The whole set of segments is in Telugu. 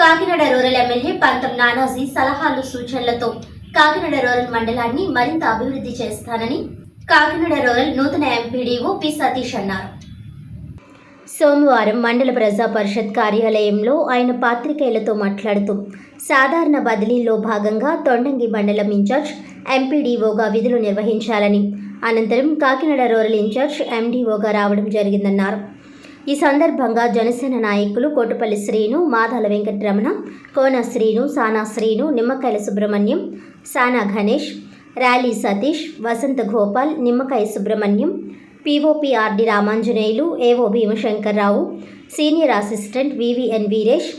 కాకినాడ రూరల్ ఎమ్మెల్యే పంతం నానాజీ సలహాలు సూచనలతో కాకినాడ రూరల్ మండలాన్ని మరింత అభివృద్ధి చేస్తానని కాకినాడ రూరల్ నూతన ఎంపీడీఓ పి సతీష్ అన్నారు. సోమవారం మండల ప్రజా పరిషత్ కార్యాలయంలో ఆయన పాత్రికేయులతో మాట్లాడుతూ సాధారణ బదిలీలో భాగంగా తొండంగి మండలం ఇన్ఛార్జ్ ఎంపీడీఓగా విధులు నిర్వహించాలని అనంతరం కాకినాడ రూరల్ ఇన్ఛార్జ్ ఎండీఓగా రావడం జరిగిందన్నారు. ఈ సందర్భంగా జనసేన నాయకులు కోటపల్లి శ్రీను మాదాల వెంకటరమణ కోన Srinu Sana Srinu Nimmakayala Subrahmanyam Sana Ganesh Ryali Satish Vasantha Gopal Nimmakaya Subrahmanyam POPRD Ramanjaneyulu AO Bhimashankarrao senior assistant VVN Veeresh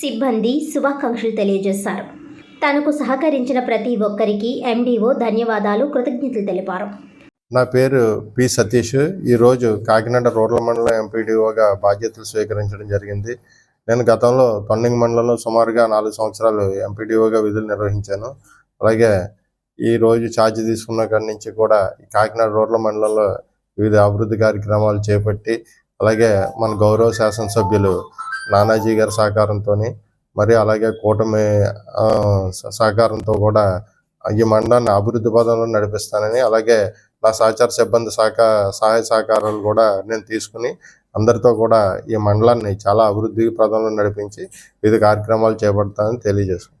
సిబ్బంది శుభాకాంక్షలు తెలియజేశారు. తనకు సహకరించిన ప్రతి ఒక్కరికి ఎండీఓ ధన్యవాదాలు కృతజ్ఞతలు తెలిపారు. నా పేరు పి సతీష్. ఈరోజు కాకినాడ రూరల్ మండలం ఎంపీడీఓగా బాధ్యతలు స్వీకరించడం జరిగింది. నేను గతంలో పండింగ్ మండలంలో సుమారుగా నాలుగు సంవత్సరాలు ఎంపీడీఓగా విధులు నిర్వహించాను. అలాగే ఈ రోజు ఛార్జ్ తీసుకున్న కాడి నుంచి కూడా కాకినాడ రూరల్ మండలంలో వివిధ అభివృద్ధి కార్యక్రమాలు చేపట్టి అలాగే మన గౌరవ శాసనసభ్యులు నానాజీ గారి సహకారంతో మరి అలాగే కూటమి సహకారంతో కూడా ఈ మండలాన్ని అభివృద్ధి పదంలో నడిపిస్తానని అలాగే నా సహచార సిబ్బంది సహక సహాయ సహకారాలు కూడా నేను తీసుకుని అందరితో కూడా ఈ మండలాన్ని చాలా అభివృద్ధి ప్రదంలో నడిపించి వివిధ కార్యక్రమాలు చేపడతానని తెలియజేసుకుంటాను